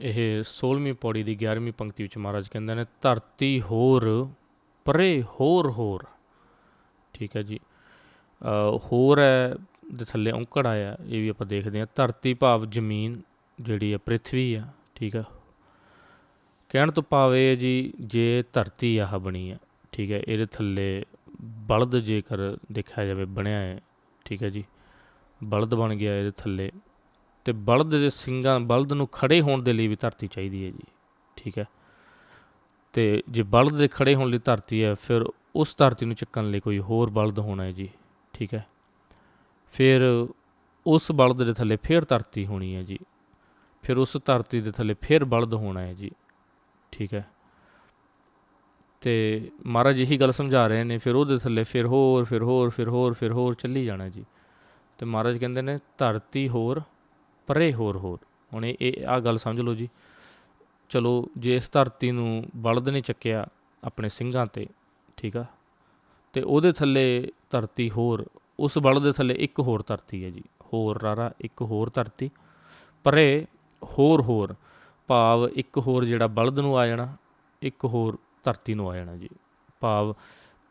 ਇਹ 16ਵੀਂ ਪੌੜੀ ਦੀ 11ਵੀਂ ਪੰਕਤੀ ਵਿੱਚ ਮਹਾਰਾਜ ਕਹਿੰਦੇ ਨੇ, ਧਰਤੀ ਹੋਰ, ਪਰੇ ਹੋਰ ਹੋਰ। ਠੀਕ ਹੈ ਜੀ। ਹੋਰ ਹੈ, ਦੇ ਥੱਲੇ ਔਂਕੜ ਆਇਆ, ਇਹ ਵੀ ਆਪਾਂ ਦੇਖਦੇ ਹਾਂ। ਧਰਤੀ ਭਾਵ ਜ਼ਮੀਨ ਜਿਹੜੀ ਹੈ, ਪ੍ਰਿਥਵੀ ਆ, ਠੀਕ ਆ ਕਹਿਣ ਤੋਂ ਭਾਵ ਇਹ ਜੀ, ਜੇ ਧਰਤੀ ਆਹ ਬਣੀ ਆ ਠੀਕ ਹੈ, ਇਹਦੇ ਥੱਲੇ ਬਲਦ ਜੇਕਰ ਦੇਖਿਆ ਜਾਵੇ, ਬਣਿਆ ਹੈ, ਠੀਕ ਹੈ ਜੀ। ਬਲਦ ਬਣ ਗਿਆ ਇਹਦੇ ਥੱਲੇ। ਤੇ ਬਲਦ ਦੇ ਸਿੰਗਾਂ ਬਲਦ ਨੂੰ ਖੜੇ ਹੋਣ ਦੇ ਲਈ ਵੀ ਧਰਤੀ ਚਾਹੀਦੀ ਹੈ ਜੀ। ਠੀਕ ਹੈ। ਤੇ ਜੇ ਬਲਦ ਦੇ ਖੜੇ ਹੋਣ ਲਈ ਧਰਤੀ ਹੈ, ਫਿਰ ਉਸ ਧਰਤੀ ਨੂੰ ਚੱਕਣ ਲਈ ਕੋਈ ਹੋਰ ਬਲਦ ਹੋਣਾ ਹੈ ਜੀ। ਠੀਕ ਹੈ। ਫਿਰ ਉਸ ਬਲਦ ਦੇ ਥੱਲੇ ਫਿਰ ਧਰਤੀ ਹੋਣੀ ਹੈ ਜੀ। ਫਿਰ ਉਸ ਧਰਤੀ ਦੇ ਥੱਲੇ ਫਿਰ ਬਲਦ ਹੋਣਾ ਹੈ ਜੀ। ਠੀਕ ਹੈ। ਤੇ ਮਹਾਰਾਜ ਇਹੀ ਗੱਲ ਸਮਝਾ ਰਹੇ ਨੇ, ਫਿਰ ਉਹਦੇ ਥੱਲੇ ਫਿਰ ਹੋਰ ਫਿਰ ਹੋਰ ਫਿਰ ਹੋਰ ਫਿਰ ਹੋਰ ਚੱਲੀ ਜਾਣਾ ਜੀ। ਤੇ ਮਹਾਰਾਜ ਕਹਿੰਦੇ ਨੇ ਧਰਤੀ ਹੋਰ ਪਰੇ ਹੋਰ ਹੋਰ। ਹੁਣ ਇਹ ਇਹ ਆ ਗੱਲ ਸਮਝ ਲਓ ਜੀ। ਚਲੋ, ਜੇ ਇਸ ਧਰਤੀ ਨੂੰ ਬਲਦ ਨੇ ਚੱਕਿਆ ਆਪਣੇ ਸਿੰਘਾਂ ਤੇ, ਠੀਕ ਆ? ਤੇ ਉਹਦੇ ਥੱਲੇ ਧਰਤੀ ਹੋਰ, ਉਸ ਬਲਦ ਦੇ ਥੱਲੇ ਇੱਕ ਹੋਰ ਧਰਤੀ ਹੈ ਜੀ। ਹੋਰ ਰਾਰਾ, ਇੱਕ ਹੋਰ ਧਰਤੀ। ਪਰੇ ਹੋਰ ਹੋਰ। ਭਾਵ ਇੱਕ ਹੋਰ ਜਿਹੜਾ ਬਲਦ ਨੂੰ ਆ ਜਾਣਾ, ਇੱਕ ਹੋਰ ਧਰਤੀ ਨੂੰ ਆ ਜਾਣਾ ਜੀ। ਭਾਵ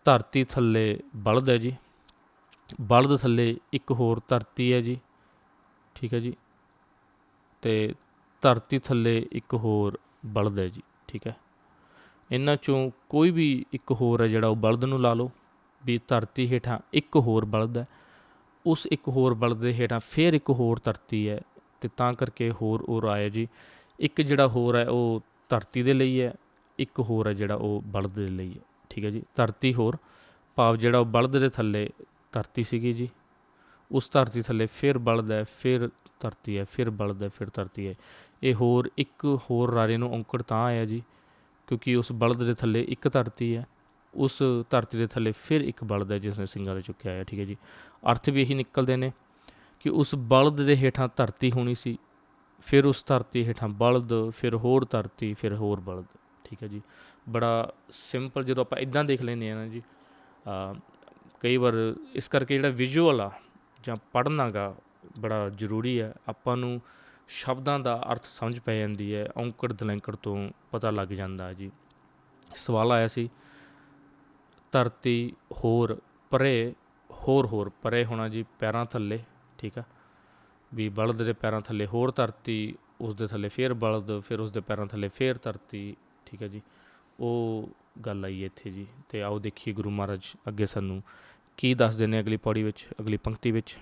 ਧਰਤੀ ਥੱਲੇ ਬਲਦ ਹੈ ਜੀ। ਬਲਦ ਥੱਲੇ ਇੱਕ ਹੋਰ ਧਰਤੀ ਹੈ ਜੀ। ਠੀਕ ਹੈ ਜੀ? ਤੇ ਧਰਤੀ ਥੱਲੇ ਇੱਕ ਹੋਰ ਬਲਦ ਹੈ ਜੀ, ਠੀਕ ਹੈ। ਇਹਨਾਂ ਚੋਂ ਕੋਈ ਵੀ ਇੱਕ ਹੋਰ ਹੈ ਜਿਹੜਾ ਉਹ ਬਲਦ ਨੂੰ ਲਾ ਲਓ, ਵੀ ਧਰਤੀ ਹੇਠਾਂ ਇੱਕ ਹੋਰ ਬਲਦ ਹੈ। ਉਸ ਇੱਕ ਹੋਰ ਬਲਦ ਦੇ ਹੇਠਾਂ ਫਿਰ ਇੱਕ ਹੋਰ ਧਰਤੀ ਹੈ ਤੇ ਤਾਂ ਕਰਕੇ ਹੋਰ ਉਹ ਆਇਆ ਜੀ। ਇੱਕ ਜਿਹੜਾ ਹੋਰ ਹੈ ਉਹ ਧਰਤੀ ਦੇ ਲਈ ਹੈ, ਇੱਕ ਹੋਰ ਹੈ ਜਿਹੜਾ ਉਹ ਬਲਦ ਦੇ ਲਈ ਹੈ, ਠੀਕ ਹੈ ਜੀ। ਧਰਤੀ ਹੋਰ, ਭਾਵ ਜਿਹੜਾ ਉਹ ਬਲਦ ਦੇ ਥੱਲੇ ਧਰਤੀ ਸੀਗੀ ਜੀ। ਉਸ ਧਰਤੀ ਥੱਲੇ ਫਿਰ ਬਲਦ ਹੈ, ਫਿਰ ਧਰਤੀ ਹੈ, ਫਿਰ ਬਲਦ ਹੈ, ਫਿਰ ਧਰਤੀ ਹੈ। ਇਹ ਹੋਰ ਇੱਕ ਹੋਰ ਰਾਰੇ ਨੂੰ ਔਂਕੜ ਤਾਂ ਆਇਆ ਜੀ, ਕਿਉਂਕਿ ਉਸ ਬਲਦ ਦੇ ਥੱਲੇ ਇੱਕ ਧਰਤੀ ਹੈ, ਉਸ ਧਰਤੀ ਦੇ ਥੱਲੇ ਫਿਰ ਇੱਕ ਬਲਦ ਹੈ ਜਿਸ ਨੇ ਸਿੰਘਾਂ ਦੇ ਚੁੱਕਿਆ ਹੈ ਠੀਕ ਹੈ ਜੀ। ਅਰਥ ਵੀ ਇਹੀ ਨਿਕਲਦੇ ਨੇ ਕਿ ਉਸ ਬਲਦ ਦੇ ਹੇਠਾਂ ਧਰਤੀ ਹੋਣੀ ਸੀ, ਫਿਰ ਉਸ ਧਰਤੀ ਹੇਠਾਂ ਬਲਦ, ਫਿਰ ਹੋਰ ਧਰਤੀ, ਫਿਰ ਹੋਰ ਬਲਦ, ਠੀਕ ਹੈ ਜੀ। ਬੜਾ ਸਿੰਪਲ ਜਦੋਂ ਆਪਾਂ ਇਦਾਂ ਦੇਖ ਲੈਂਦੇ ਆ ਨਾ ਜੀ ਕਈ ਵਾਰ ਇਸ ਕਰਕੇ ਜਿਹੜਾ ਵਿਜ਼ੂਅਲ ਆ ਜਾਂ ਪੜ੍ਹਨਾ ਗਾ ਬੜਾ ਜ਼ਰੂਰੀ ਹੈ। ਆਪਾਂ ਨੂੰ ਸ਼ਬਦਾਂ ਦਾ ਅਰਥ ਸਮਝ ਪੈ ਜਾਂਦੀ ਹੈ, ਔਂਕੜ ਦਲੈਂਕੜ ਤੋਂ ਪਤਾ ਲੱਗ ਜਾਂਦਾ ਜੀ। ਸਵਾਲ ਆਇਆ ਸੀ, ਧਰਤੀ ਹੋਰ ਪਰੇ, ਹੋਰ ਹੋਰ ਪਰੇ ਹੋਣਾ ਜੀ, ਪੈਰਾਂ ਥੱਲੇ, ਠੀਕ ਆ? ਵੀ ਬਲਦ ਦੇ ਪੈਰਾਂ ਥੱਲੇ ਹੋਰ ਧਰਤੀ ਉਸ ਦੇ ਥੱਲੇ ਫੇਰ ਬਲਦ, ਫਿਰ ਉਸ ਦੇ ਪੈਰਾਂ ਥੱਲੇ ਫੇਰ ਧਰਤੀ, ਠੀਕ ਹੈ ਜੀ? ਉਹ ਗੱਲ ਆਈ ਹੈ ਇੱਥੇ ਜੀ। ਤੇ ਆਓ ਦੇਖੀਏ ਗੁਰੂ ਮਹਾਰਾਜ ਅੱਗੇ ਸਾਨੂੰ ਕੀ ਦੱਸਦੇ ਨੇ ਅਗਲੀ ਪੌੜੀ ਵਿੱਚ, ਅਗਲੀ ਪੰਕਤੀ ਵਿੱਚ।